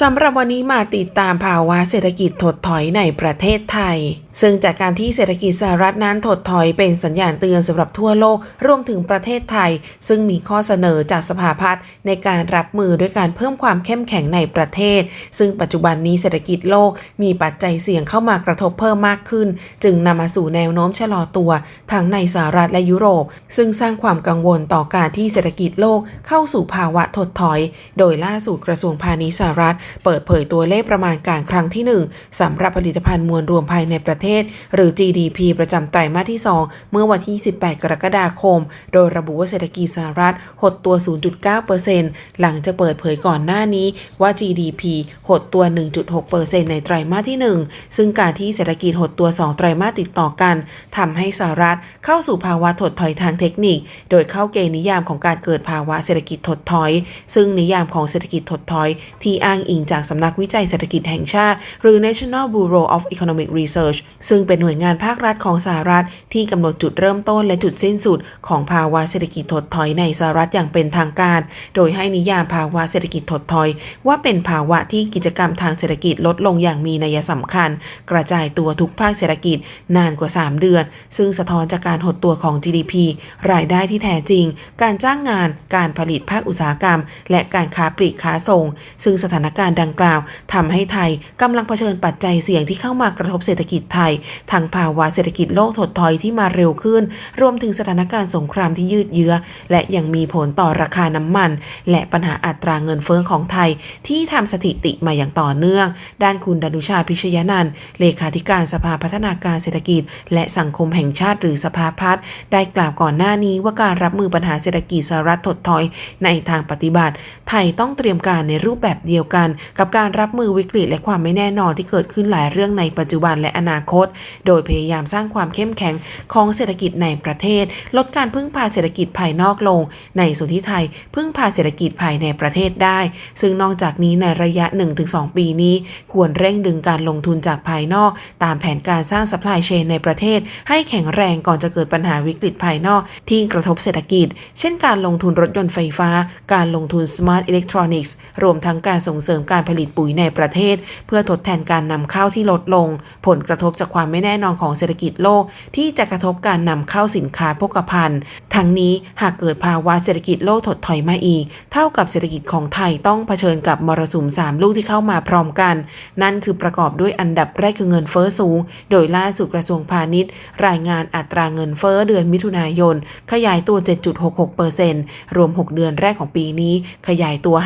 สำหรับวันนี้มาติดตามภาวะเศรษฐกิจถดถอยในประเทศไทย ซึ่งจากการที่เศรษฐกิจสหรัฐนั้นถดถอยเป็นสัญญาณเตือนสำหรับทั่วโลกรวมถึงประเทศไทย ซึ่งมีข้อเสนอจากสภาพัฒน์ในการรับมือด้วยการเพิ่มความเข้มแข็งในประเทศ ซึ่งปัจจุบันนี้เศรษฐกิจโลกมีปัจจัยเสี่ยงเข้ามากระทบเพิ่มมากขึ้น จึงนำมาสู่แนวโน้มชะลอตัวทั้งในสหรัฐและยุโรป ซึ่งสร้างความกังวลต่อการที่เศรษฐกิจโลกเข้าสู่ภาวะถดถอย โดยล่าสุดกระทรวงพาณิชย์สหรัฐเปิดเผยตัวเลขประมาณการครั้งที่ 1สำหรับผลิตภัณฑ์มวลรวมภายในประเทศ หรือ GDP ประจำไตรมาสที่ 2 เมื่อวันที่18กรกฎาคม โดยระบุว่าเศรษฐกิจสหรัฐหดตัว 0.9%หลังจะเปิดเผยก่อนหน้านี้ว่า GDP หดตัว 1.6%ในไตรมาสที่ 1 ซึ่งการที่เศรษฐกิจหดตัว 2 ไตรมาสติดต่อกันทำให้สหรัฐเข้าสู่ภาวะถดถอยทางเทคนิค โดยเข้าเกณฑ์นิยามของการเกิดภาวะเศรษฐกิจถดถอย ซึ่งนิยามของเศรษฐกิจถดถอยที่อ้างอิงจากสำนักวิจัยเศรษฐกิจแห่งชาติ หรือ National Bureau of Economic Research ซึ่งเป็นหน่วยงานภาครัฐของสหรัฐ ที่กำหนดจุดเริ่มต้นและจุดสิ้นสุด ของภาวะเศรษฐกิจถดถอยในสหรัฐอย่างเป็นทางการ โดยให้นิยามภาวะเศรษฐกิจถดถอย ว่าเป็นภาวะที่กิจกรรมทางเศรษฐกิจลดลงอย่างมีนัยสำคัญ กระจายตัวทุกภาคเศรษฐกิจนานกว่า 3 เดือน ซึ่งสะท้อนจากการหดตัวของ GDP รายได้ที่แท้จริง การจ้างงาน การผลิตภาคอุตสาหกรรม และการค้าปลีกค้าส่ง ซึ่งสถานการณ์ดังกล่าวทำให้ไทยกำลังเผชิญปัจจัยเสี่ยงที่เข้ามากระทบเศรษฐกิจไทยทั้งภาวะเศรษฐกิจโลกถดถอยที่มาเร็วขึ้น รวมถึงสถานการณ์สงครามที่ยืดเยื้อ และยังมีผลต่อราคาน้ำมัน และปัญหาอัตราเงินเฟ้อของไทย ที่ทำสถิติมาอย่างต่อเนื่อง ด้านคุณดนุชาพิชยนันท์เลขาธิการสภาพัฒนาการเศรษฐกิจ และสังคมแห่งชาติหรือสภาพัฒน์ได้กล่าวก่อนหน้านี้ว่าการรับมือปัญหาเศรษฐกิจสหรัฐถดถอยในทางปฏิบัติ ไทยต้องเตรียมการในรูปแบบเดียวกันกับการรับมือวิกฤตและความไม่แน่นอนที่เกิดขึ้นหลายเรื่องในปัจจุบันและอนาคต โดยพยายามสร้างความเข้มแข็งของเศรษฐกิจในประเทศ ลดการพึ่งพาเศรษฐกิจภายนอกลง ในส่วนที่ไทย พึ่งพาเศรษฐกิจภายในประเทศได้ ซึ่งนอกจากนี้ในระยะ 1-2 ปีนี้ ควรเร่งดึงการลงทุนจากภายนอก ตามแผนการสร้าง supply chain ในประเทศ ให้แข็งแรงก่อนจะเกิดปัญหาวิกฤตภายนอกที่กระทบเศรษฐกิจ เช่น การลงทุนรถยนต์ไฟฟ้า การลงทุน smart electronics รวมทั้งการส่งเสริมริมการผลิตปุ๋ยในประเทศ เพื่อทดแทนการนำเข้าที่ลดลง ผลกระทบจากความไม่แน่นอนของเศรษฐกิจโลก ที่จะกระทบการนำเข้าสินค้าโภคภัณฑ์ ทั้งนี้หากเกิดภาวะเศรษฐกิจโลกถดถอยมาอีก เท่ากับเศรษฐกิจของไทยต้องเผชิญกับมรสุม3ลูกที่เข้ามาพร้อมกัน นั่นคือประกอบด้วยอันดับแรกคือเงินเฟ้อสูง โดยล่าสุดกระทรวงพาณิชย์ รายงานอัตราเงินเฟ้อเดือนมิถุนายน ขยายตัว 7.66%รวม 6 เดือนแรกของปีนี้ ขยายตัว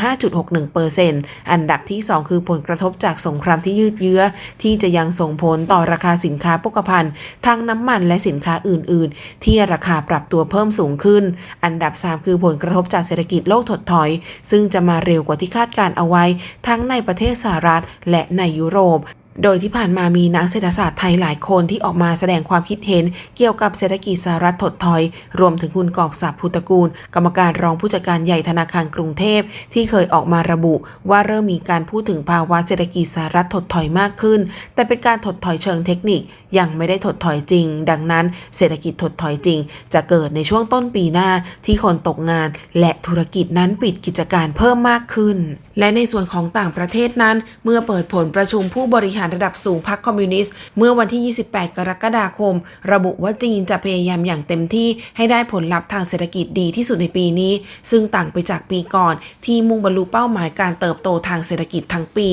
5.61%อัันดับที่ 2 คือผลกระทบจากสงครามที่ยืดเยื้อ ที่จะยังส่งผลต่อราคาสินค้าโภคภัณฑ์ทั้งน้ำมันและสินค้าอื่น ๆ ที่ราคาปรับตัวเพิ่มสูงขึ้น อันดับ 3 คือผลกระทบจากเศรษฐกิจโลกถดถอย ซึ่งจะมาเร็วกว่าที่คาดการเอาไว้ ทั้งในประเทศสหรัฐและในยุโรป โดยที่ผ่านมามีนักเศรษฐศาสตร์ไทยหลายคนที่ออกมาแสดงความคิดเห็น เกี่ยวกับเศรษฐกิจสหรัฐถดถอย รวมถึงคุณกอบศักดิ์พุทธกูล กรรมการรองผู้จัดการใหญ่ธนาคารกรุงเทพ ที่เคยออกมาระบุ ว่าเริ่มมีการพูดถึงภาวะเศรษฐกิจสหรัฐถดถอยมากขึ้น แต่เป็นการถดถอยเชิงเทคนิค ยังไม่ได้ถดถอยจริง ดังนั้นเศรษฐกิจถดถอยจริง จะเกิดในช่วงต้นปีหน้าที่คนตกงาน และธุรกิจนั้นปิดกิจการเพิ่มมากขึ้น และในส่วนของต่างประเทศนั้น เมื่อเปิดผลประชุมผู้บริหารารระดับสูงพรรคคอมมิวนิสต์เมื่อวันที่ 28 กรกฎาคม ระบุว่าจีนจะพยายามอย่างเต็มที่ให้ได้ผลลัพธ์ทางเศรษฐกิจดีที่สุดในปีนี้ ซึ่งต่างไปจากปีก่อน ที่มุ่งบรรลุเป้าหมายการเติบโตทางเศรษฐกิจทั้งปี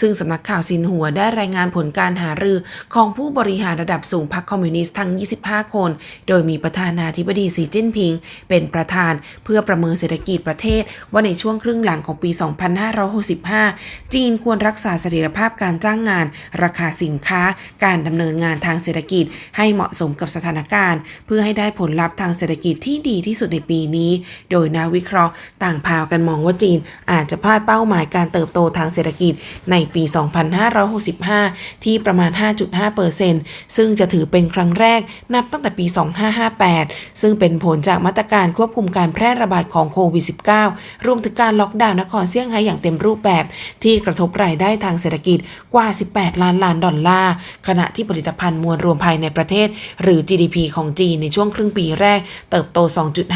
ซึ่งสำนักข่าวซินหัวได้รายงานผลการหารือของผู้บริหารระดับสูงพรรคคอมมิวนิสต์ทั้ง 25 คน โดยมีประธานาธิบดีสีจิ้นผิง เป็นประธานเพื่อประเมินเศรษฐกิจประเทศ ว่าในช่วงครึ่งหลังของปี 2565 จีนควรรักษาเสถียรภาพการจ้างงานราคาสินค้า การดำเนินงานทางเศรษฐกิจ ให้เหมาะสมกับสถานการณ์ เพื่อให้ได้ผลลัพธ์ทางเศรษฐกิจที่ดีที่สุดในปีนี้ โดยนักวิเคราะห์ต่างพากันมองว่าจีน อาจจะพลาดเป้าหมายการเติบโตทางเศรษฐกิจในปี 2565 ที่ประมาณ 5.5%ซึ่งจะถือเป็นครั้งแรกนับตั้งแต่ปี 2558 ซึ่งเป็นผลจากมาตรการควบคุมการแพร่ระบาดของโควิด -19 รวมถึงการล็อกดาวน์นครเซี่ยงไฮ้อย่างเต็มรูปแบบ ที่กระทบรายได้ทางเศรษฐกิจกว่า 18 8 ล้านล้านดอลลาร์ ขณะที่ผลิตภัณฑ์มวลรวมภายในประเทศ หรือ GDP ของจีนในช่วงครึ่งปีแรก เติบโต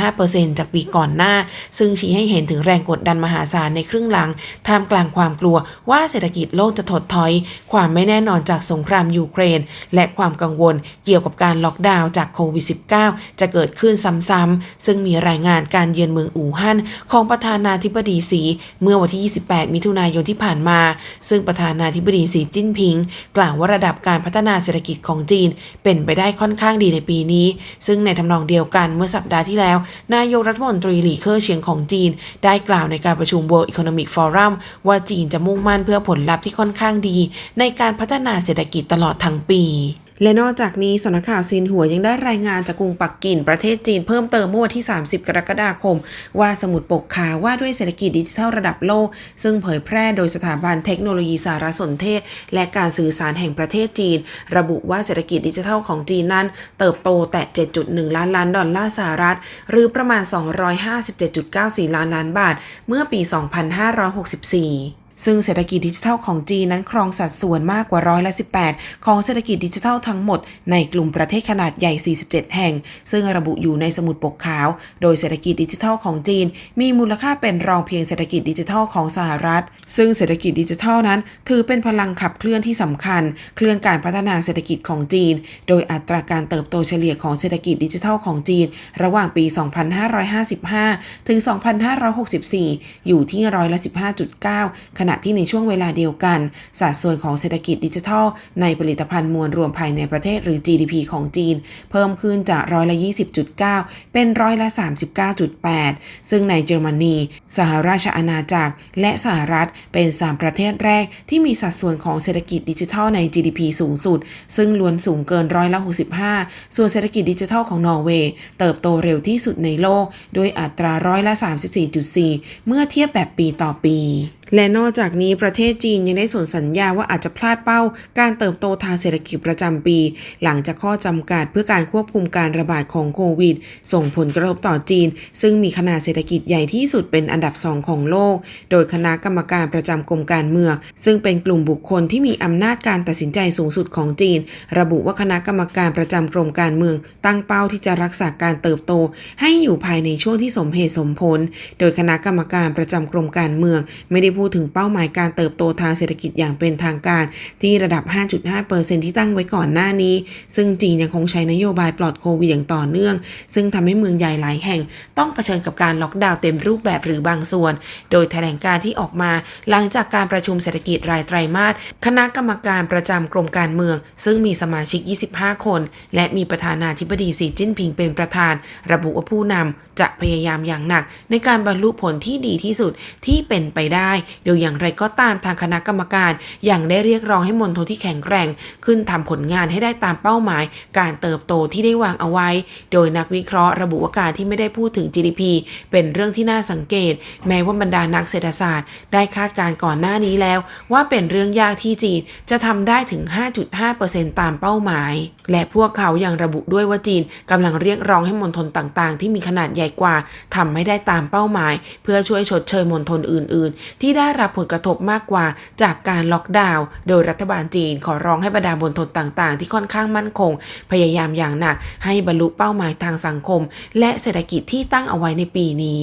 2.5%จากปีก่อนหน้า ซึ่งชี้ให้เห็นถึงแรงกดดันมหาศาลในครึ่งหลัง ท่ามกลางความกลัวว่าเศรษฐกิจโลกจะถดถอย ความไม่แน่นอนจากสงครามยูเครน และความกังวลเกี่ยวกับการล็อกดาวน์จากโควิด -19 จะเกิดขึ้นซ้ำๆ ซึ่งมีรายงานการเยือนเมืองอู่ฮั่นของประธานาธิบดีสี เมื่อวันที่ 28 มิถุนายนที่ผ่านมา ซึ่งประธานาธิบดีสีจิ้นพิง กล่าวว่าระดับการพัฒนาเศรษฐกิจของจีน เป็นไปได้ค่อนข้างดีในปีนี้ ซึ่งในทำนองเดียวกันเมื่อสัปดาห์ที่แล้ว นายกรัฐมนตรีหลี่เค่อเฉียงของจีน ได้กล่าวในการประชุม World Economic Forum ว่าจีนจะมุ่งมั่นเพื่อผลลัพธ์ที่ค่อนข้างดี ในการพัฒนาเศรษฐกิจตลอดทั้งปี และนอกจากนี้สำนักข่าวซินหัวยังได้รายงานจากกรุงปักกิ่งประเทศจีนเพิ่มเติมเมื่อวันที่ 30 กรกฎาคม ว่าสมุดปกขาวว่าด้วยเศรษฐกิจดิจิทัลระดับโลก ซึ่งเผยแพร่โดยสถาบันเทคโนโลยีสารสนเทศ และการสื่อสารแห่งประเทศจีน ระบุว่าเศรษฐกิจดิจิทัลของจีนนั้น เติบโตแต่ 7.1 ล้านล้านดอลลาร์สหรัฐ หรือประมาณ 257.94 ล้านล้านบาท เมื่อปี 2564 ซึ่งเศรษฐกิจดิจิทัลของจีนนั้นครองสัดส่วนมากกว่าร้อยละ 18 ของเศรษฐกิจดิจิทัลทั้งหมดในกลุ่มประเทศขนาดใหญ่ 47 แห่ง ซึ่งระบุอยู่ในสมุดปกขาว โดยเศรษฐกิจดิจิทัลของจีน มีมูลค่าเป็นรองเพียงเศรษฐกิจดิจิทัลของสหรัฐ ซึ่งเศรษฐกิจดิจิทัลนั้น ถือเป็นพลังขับเคลื่อนที่สำคัญ เคลื่อนการพัฒนาเศรษฐกิจของจีน โดยอัตราการเติบโตเฉลี่ยของเศรษฐกิจดิจิทัลของจีน ระหว่างปี 2555 ถึง 2564 อยู่ที่ร้อยละ 15.9ขณะที่ในช่วงเวลาเดียวกัน สัดส่วนของเศรษฐกิจดิจิทัล ในผลิตภัณฑ์มวลรวมภายในประเทศหรือ GDP ของจีน เพิ่มขึ้นจากร้อยละ 20.9 เป็นร้อยละ 39.8 ซึ่งในเยอรมนี สหราชอาณาจักร และสหรัฐเป็น 3 ประเทศแรกที่มีสัดส่วนของเศรษฐกิจดิจิทัลใน GDP สูงสุด ซึ่งล้วนสูงเกินร้อยละ 65 ส่วนเศรษฐกิจดิจิทัลของนอร์เวย์เติบโตเร็วที่สุดในโลก โดยอัตราร้อยละ 34.4 เมื่อเทียบแบบปีต่อปี และนอกจากนี้ประเทศจีนยังได้ส่งสัญญาว่าอาจจะพลาดเป้า การเติบโตทางเศรษฐกิจประจำปี หลังจากข้อจำกัดเพื่อการควบคุมการระบาดของโควิด ส่งผลกระทบต่อจีน ซึ่งมีขนาดเศรษฐกิจใหญ่ที่สุดเป็นอันดับสองของโลก โดยคณะกรรมการประจำกรมการเมืองซึ่งเป็นกลุ่มบุคคลที่มีอำนาจการตัดสินใจสูงสุดของจีน ระบุว่าคณะกรรมการประจำกรมการเมือง ตั้งเป้าที่จะรักษาการเติบโต ให้อยู่ภายในช่วงที่สมเหตุสมผล โดยคณะกรรมการประจำกรมการเมืองไม่ได้พูดูดถึงเป้าหมายการเติบโตทางเศรษฐกิจอย่างเป็นทางการ ที่ระดับ 5.5%ที่ตั้งไว้ก่อนหน้านี้ ซึ่งจีนยังคงใช้นโยบายปลอดโควิดอย่างต่อเนื่อง ซึ่งทำให้เมืองใหญ่หลายแห่ง ต้องเผชิญกับการล็อกดาวน์เต็มรูปแบบหรือบางส่วน โดยแถลงการที่ออกมาหลังจากการประชุมเศรษฐกิจรายไตรมาสคณะกรรมการประจำกรมการเมือง ซึ่งมีสมาชิก 25 คน และมีประธานาธิบดีสีจิ้นผิงเป็นประธาน ระบุว่าผู้นำจะพยายามอย่างหนัก ในการบรรลุผลที่ดีที่สุดที่เป็นไปได้โดยอย่างไรก็ตามทางคณะกรรมการยังได้เรียกร้องให้มณฑลที่แข็งแกร่ง ขึ้นทำผลงานให้ได้ตามเป้าหมาย การเติบโตที่ได้วางเอาไว้ โดยนักวิเคราะห์ระบุว่าการที่ไม่ได้พูดถึง GDP เป็นเรื่องที่น่าสังเกต แม้ว่าบรรดานักเศรษฐศาสตร์ ได้คาดการณ์ก่อนหน้านี้แล้ว ว่าเป็นเรื่องยากที่จีนจะทำได้ถึง 5.5%ตามเป้าหมาย และพวกเขายังระบุด้วยว่าจีนกำลังเรียกร้องให้มณฑลต่างๆ ที่มีขนาดใหญ่กว่าทำไม่ได้ตามเป้าหมาย เพื่อช่วยชดเชยมณฑลอื่น ๆ ที่ที่ได้รับผลกระทบมากกว่าจากการล็อกดาวน์โดยรัฐบาลจีนขอร้องให้บรรดาบนทนต่างๆ ที่ค่อนข้างมั่นคง พยายามอย่างหนักให้บรรลุเป้าหมายทางสังคม และเศรษฐกิจที่ตั้งเอาไว้ในปีนี้